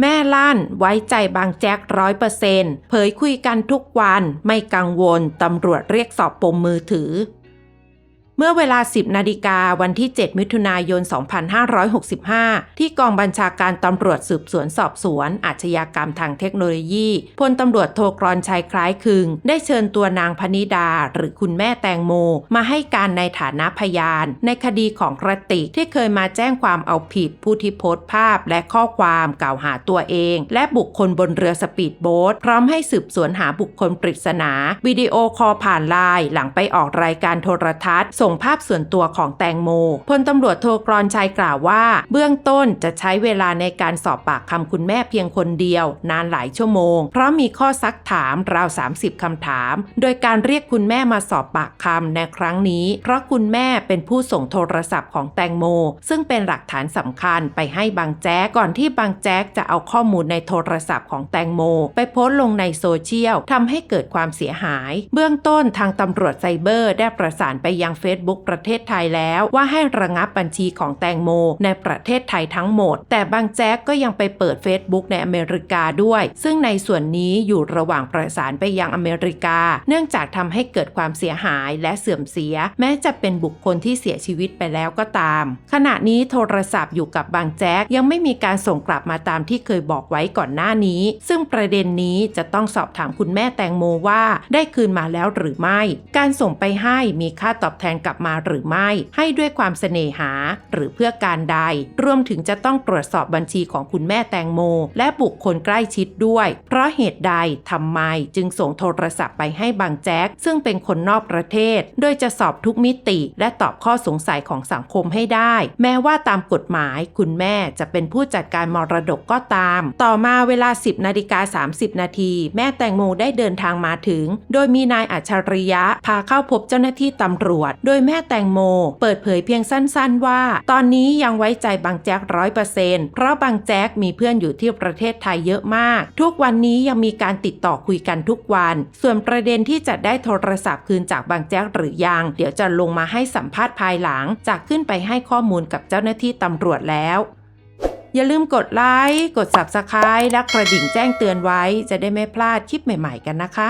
แม่ลั่นไว้ใจบางแจ็คร้อยเปอร์เซ็นเผยคุยกันทุกวันไม่กังวลตำรวจเรียกสอบปมมือถือ เมื่อเวลา 10 นาฬิกาวันที่ 7 มิถุนายน 2565 ที่กองบัญชาการตำรวจสืบสวนสอบสวน อาชญากรรมทางเทคโนโลยีพลตำรวจโทกรชัยคล้ายคึง ได้เชิญตัวนางพนิดา หรือคุณแม่แตงโม มาให้การในฐานะพยาน ในคดีของกระติกที่เคยมาแจ้งความเอาผิดผู้ที่โพสต์ภาพและข้อความกล่าวหาตัวเอง และบุคคลบนเรือสปีดโบ๊ทพร้อมให้สืบสวนหาบุคคลปริศนา วิดีโอคอลผ่านไลน์หลังไปออกรายการโทรทัศน์ส่งภาพส่วนตัวของแตงโมพลตำรวจโทกรอนชัยกล่าวว่า เบื้องต้นจะใช้เวลาในการสอบปากคำคุณแม่เพียงคนเดียว นานหลายชั่วโมง เพราะมีข้อซักถามราว 30 คำถาม โดยการเรียกคุณแม่มาสอบปากคำในครั้งนี้ เพราะคุณแม่เป็นผู้ส่งโทรศัพท์ของแตงโม ซึ่งเป็นหลักฐานสำคัญไปให้บางแจ๊กก่อนที่บางแจ๊กจะเอาข้อมูลในโทรศัพท์ของแตงโม ไปโพสต์ลงในโซเชียลทำให้เกิดความเสียหาย เบื้องต้นทางตำรวจไซเบอร์ได้ประสานไปยังเฟ Facebook ประเทศไทยแล้วว่าให้ระงับบัญชีของแตงโม ในประเทศไทยทั้งหมด แต่บางแจ๊กก็ยังไปเปิด Facebook ในอเมริกาด้วย ซึ่งในส่วนนี้อยู่ระหว่างประสานไปยังอเมริกา เนื่องจากทำให้เกิดความเสียหายและเสื่อมเสีย แม้จะเป็นบุคคลที่เสียชีวิตไปแล้วก็ตาม ขณะนี้โทรศัพท์อยู่กับบางแจ๊กยังไม่มีการส่งกลับมาตามที่เคยบอกไว้ก่อนหน้านี้ ซึ่งประเด็นนี้จะต้องสอบถามคุณแม่แตงโมว่า ได้คืนมาแล้วหรือไม่ การส่งไปให้มีค่าตอบแทนกลับมาหรือไม่ ให้ด้วยความเสน่หา หรือเพื่อการใด รวมถึงจะต้องตรวจสอบบัญชีของคุณแม่แตงโม และบุคคลใกล้ชิดด้วย เพราะเหตุใดทำไมจึงส่งโทรศัพท์ไปให้บางแจ๊กซึ่งเป็นคนนอกประเทศ โดยจะสอบทุกมิติ และตอบข้อสงสัยของสังคมให้ได้ แม้ว่าตามกฎหมาย คุณแม่จะเป็นผู้จัดการมรดกก็ตาม ต่อมาเวลา 10นาฬิกา30 นาทีแม่แตงโมได้เดินทางมาถึง โดยมีนายอัจฉริยะพาเข้าพบเจ้าหน้าที่ตำรวจ โดยแม่แตงโม เปิดเผยเพียงสั้นๆว่า ตอนนี้ยังไว้ใจบางแจ๊กร้อยเปอร์เซ็นต์เพราะบางแจ๊กมีเพื่อนอยู่ที่ประเทศไทยเยอะมาก ทุกวันนี้ยังมีการติดต่อคุยกันทุกวัน ส่วนประเด็นที่จะได้โทรศัพท์คืนจากบางแจ๊กหรือยัง เดี๋ยวจะลงมาให้สัมภาษณ์ภายหลัง จากขึ้นไปให้ข้อมูลกับเจ้าหน้าที่ตำรวจแล้วอย่าลืมกดไลค์ กด Subscribe และกระดิ่งแจ้งเตือนไว้ จะได้ไม่พลาดคลิปใหม่ ๆ กันนะคะ